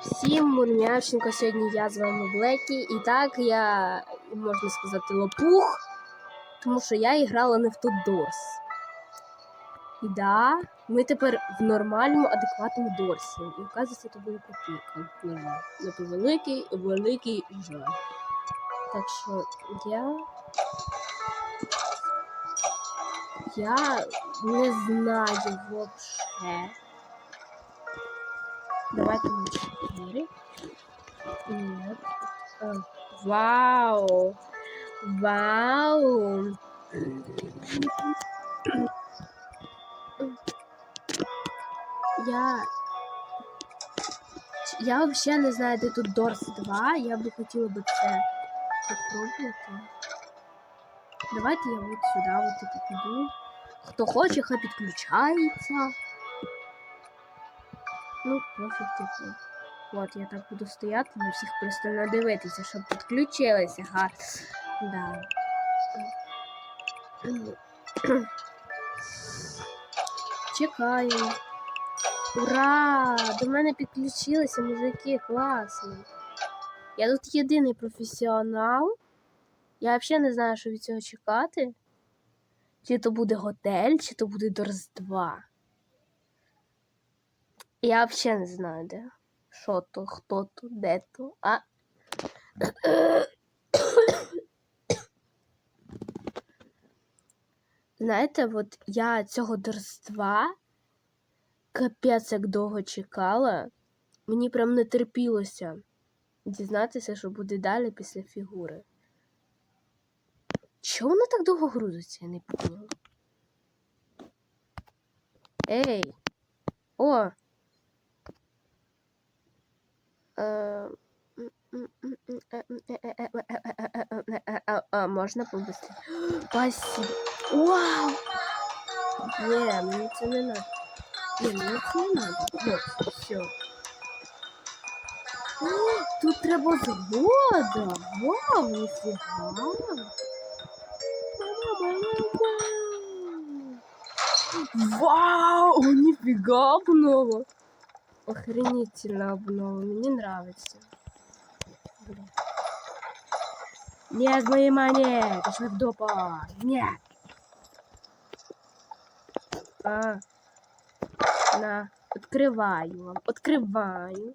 Всім мурмяшенько, сьогодні я з вами Блекі. І так я, можна сказати, лопух, тому що я грала не в Дорс. І да, ми тепер в нормальному, адекватному Дорсі. І оказується, це буде копійка. Не то великий, великий жаль. Так що я. Я не знаю вообще. Давайте на 4. Нет. Вау! Вау! Я. Я вообще не знаю, де тут Дорс 2. Я би хотіла би це попробувати. Давайте я от сюди от типу піду. Хто хоче, хай підключається. Ну, пофіг, типу. От, я так буду стояти, на всіх пристально дивитися, щоб підключилися, га. Да. Чекаю. Ура! До мене підключилися мужики, класно. Я тут єдиний професіонал. Я взагалі не знаю, що від цього чекати. Чи то буде готель, чи то буде Дорс 2. Я взагалі не знаю, де. Що то, хто то, де то. А. Знаєте, от я цього 2 капець як довго чекала. Мені прям не терпілося дізнатися, що буде далі після фігури. Чого воно так довго грузиться, я не поняла. Ей! О! можна побыстрее? Спасибо. Вау! Не, мені це не надо. Не, мені це не надо. Вот, все. О, тут треба згода. Вау, ніфіга. Вау, нифига обнова. Охренительно обнова. Мне нравится. Блин. Нет моей монеты, ты в допа. Нет. А. На. Открываю вам. Открываю.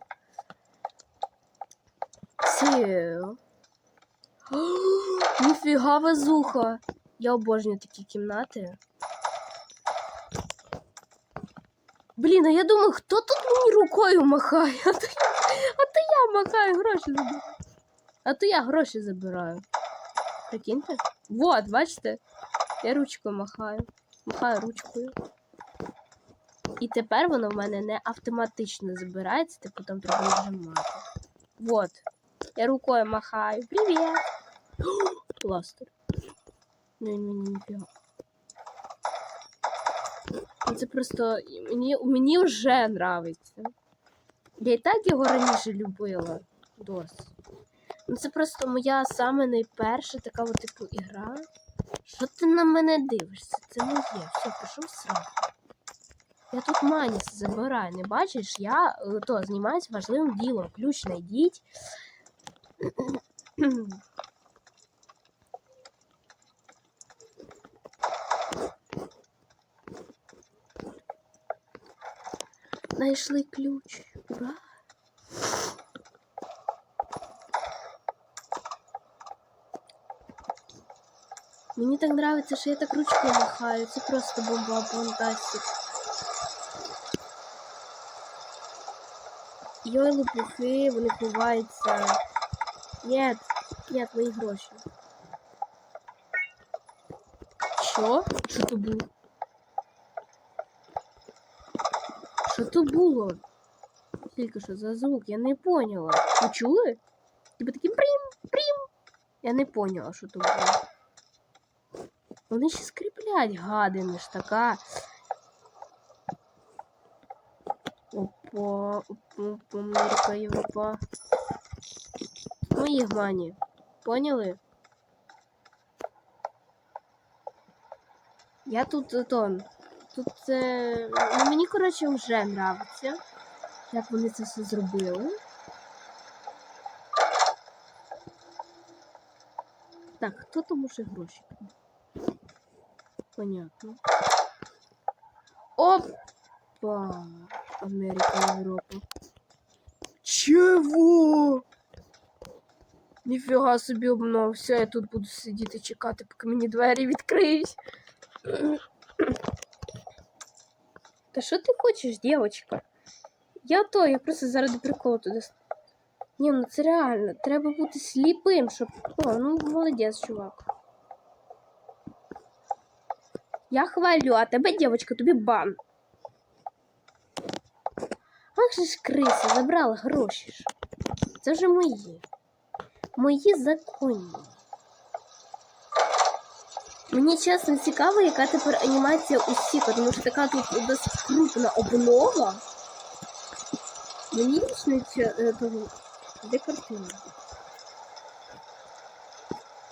Все. Нифига везуха. Я обожнюю такі кімнати. Блін, а я думаю, хто тут мені рукою махає? А то, а то я махаю, гроші забираю. А то я гроші забираю. Прикиньте? Вот, бачите? Я ручкою махаю. Махаю ручкою. І тепер воно в мене не автоматично забирається, типу там треба нажимати. Вот. Я рукою махаю. Привіт! Пластир. Ну, ні, ні, ніфіга. Ну, Це просто мені, мені вже нравиться. Я і так його раніше любила. Дос. Ну це просто моя саме найперша така от типу ігра. Що ти на мене дивишся? Це моє. Все, пішов сразу. Я тут маніс забираю, не бачиш? Я е, то займаюся важливим ділом. Ключ знайдіть. Знайшли ключ. Ура! Мені так нравиться, що я так ручкою махаю. Це просто бомба фантастик. Йой, лопухи, вони ховаються. Нет, нет, мої гроші. Що? Що то було? Що то було? Тільки що за звук, я не поняла. Ви чули? Типа таким прим, прим. Я не поняла, що то було. Вони ще скріплять, гадини ж така. Опа, опа, Америка, Європа. Мої гмані. Поняли? Я тут е, то. Тут це. Ну, мені, коротше, вже нравиться, як вони це все зробили. Так, хто там уже гроші? Понятно. Опа! Америка, Европа. Чего? Ніфіга собі обнов. обновився, я тут буду сидіти чекати, поки мені двері відкриють. Та що ти хочеш, дівчинка? Я то, я просто заради приколу туди. с- Ні, ну це реально. Треба бути сліпим, щоб. О, ну молодець, чувак. Я хвалю, а тебе, дівчинка, тобі бан. Ах же ж криса, забрала гроші ж. Це вже мої. Мої законні. Мені чесно цікаво, яка тепер анімація усіх, тому що така тут досить крупна обнова. Мені лично е, того- Де картина?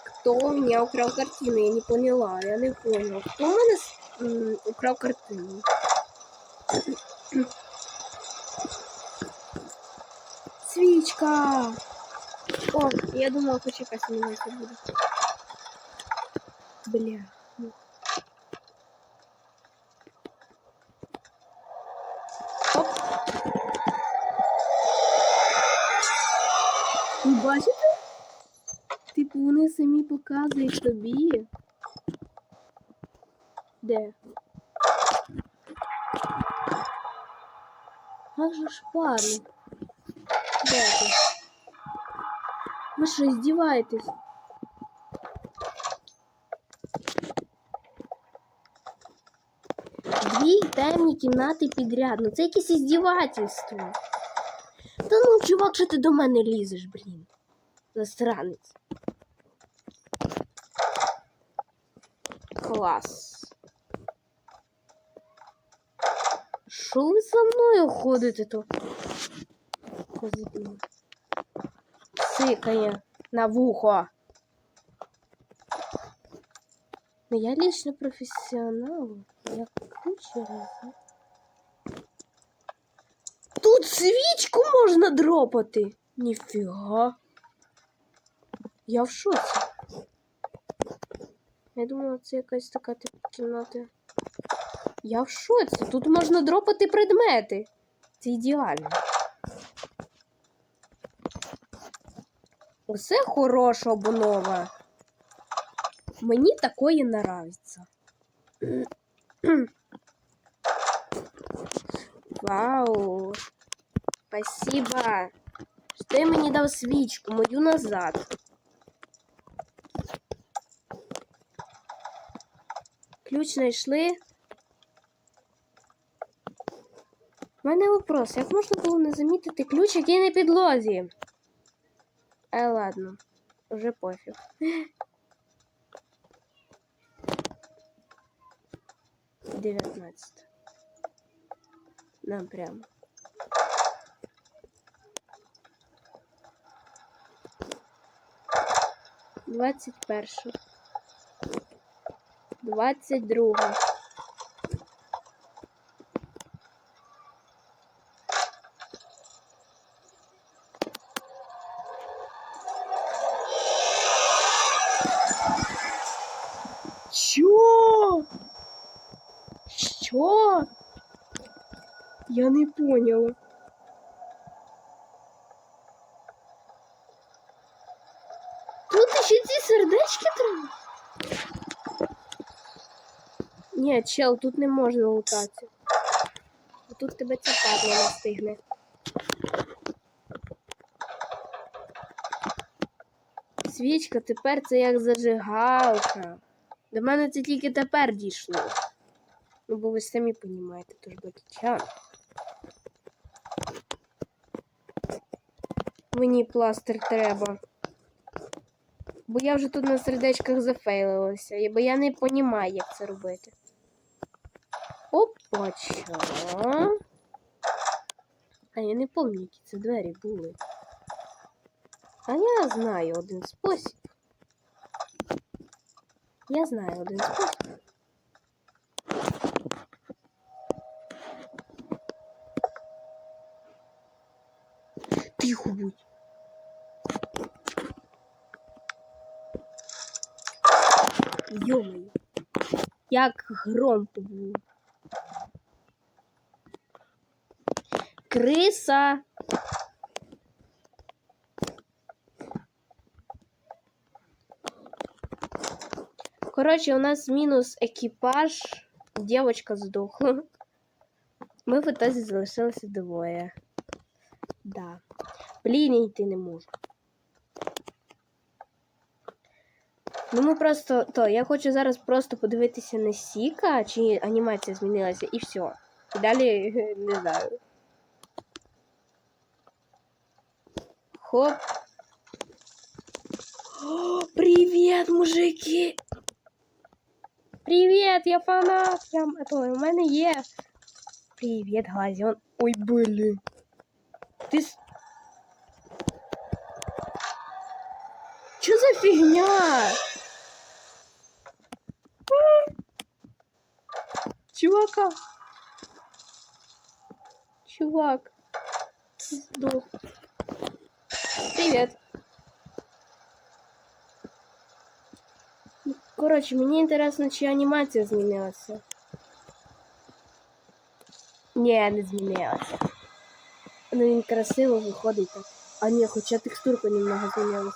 Кто у меня украл картину? Я не поняла, я не поняла. Кто у мене украв картину? Свічка! О, я думала, хоч якась анімація буде. Бля. ну. Оп. Ви бачите? Типу вони самі показують тобі. Де? Ах же ж парни. Де ти? Ви що, здіваєтесь? Дві темні кімнати підряд. Ну це якесь іздівательство. Та ну, чувак, що ти до мене лізеш, блін? Засранець. Клас. Що ви за мною ходите то? Козитно. Сикає на вухо. Ну, я лично професіонал. Я ключера. Тут свічку можна дропати. Ніфіга. Я в шоці. Я думала, це якась така типу кімната. Я в шоці. Тут можна дропати предмети. Це ідеально. Усе хороша обнова. Мені такої нравиться. Вау. Спасибо. Що ти мені дав свічку, мою назад. Ключ знайшли. У мене вопрос. Як можна було не замітити ключ, який на підлозі? Е, ладно. Уже пофіг. Дев'ятнадцять. Нам прямо. Двадцять перше. Двадцять друге. Чё? Що? Я не поняла. Тут ще ці сердечки треба. Ні, чел, тут не можна лутати. Тут тебе ця падла настигне. Свічка тепер це як зажигалка. До мене це тільки тепер дійшло. Ну, бо ви самі розумієте, то ж батьківчан. Мені пластир треба. Бо я вже тут на сердечках зафейлилася, бо я не розумію, як це робити. Опача. А я не пам'ятаю, які це двері були. А я знаю один спосіб. Я знаю один спосіб. Тихо будь. Йомаю. Як громко було. Криса. Коротше, у нас мінус екіпаж. Дівчинка здохла. Ми в ітозі залишилися двоє. Да. Блін, йти не можу. Ну ми просто то, я хочу зараз просто подивитися на Сіка, чи анімація змінилася, і все. І далі не знаю. Хоп. О, привіт, мужики! Привіт, я фанат! Я, то, у мене є. Привіт, Глазіон. Ой, блін. Ти с... Що за фігня? Чувака. Чувак. Сдох. Привет. Коротше, мені інтересно, чи анімація змінилася. Ні, не змінилася. Ну він красиво виходить так. А ні, хоча текстурка немного змінилась.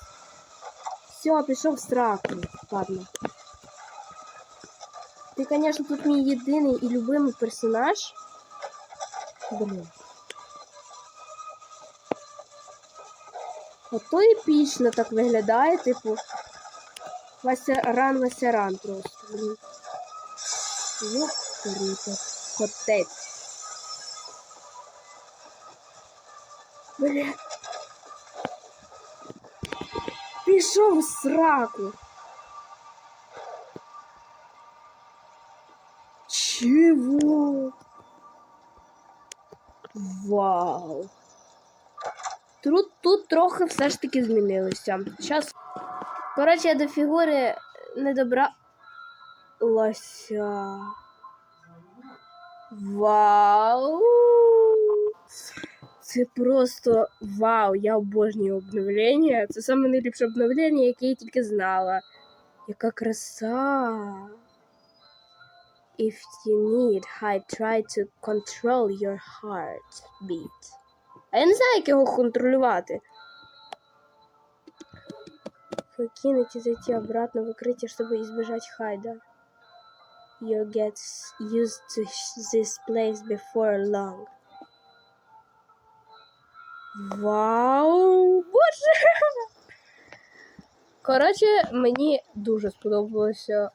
Все, пішов в сраку. Ладно. Ти, конечно, тут мій єдиний і любимий персонаж. Блін. Ото епічно так виглядає, типу. Васяран, Васяран просто. Блін. Йоп, круто. Котець. Бля. Пішов в сраку. Чего? Вау. Тут, тут трохи все ж таки змінилося. Зараз. Коротше, я до фігури не добралася. Вау! Це просто вау! Я обожнюю обновлення. Це найліпше обновлення, яке я тільки знала. Яка краса! If you need, I try to control your heartbeat. А я не знаю, як його контролювати. Покинуть и зайти обратно в укрытие, чтобы избежать хайда. You get used to this place before long. Вау! Боже! Коротше, мені дуже сподобалося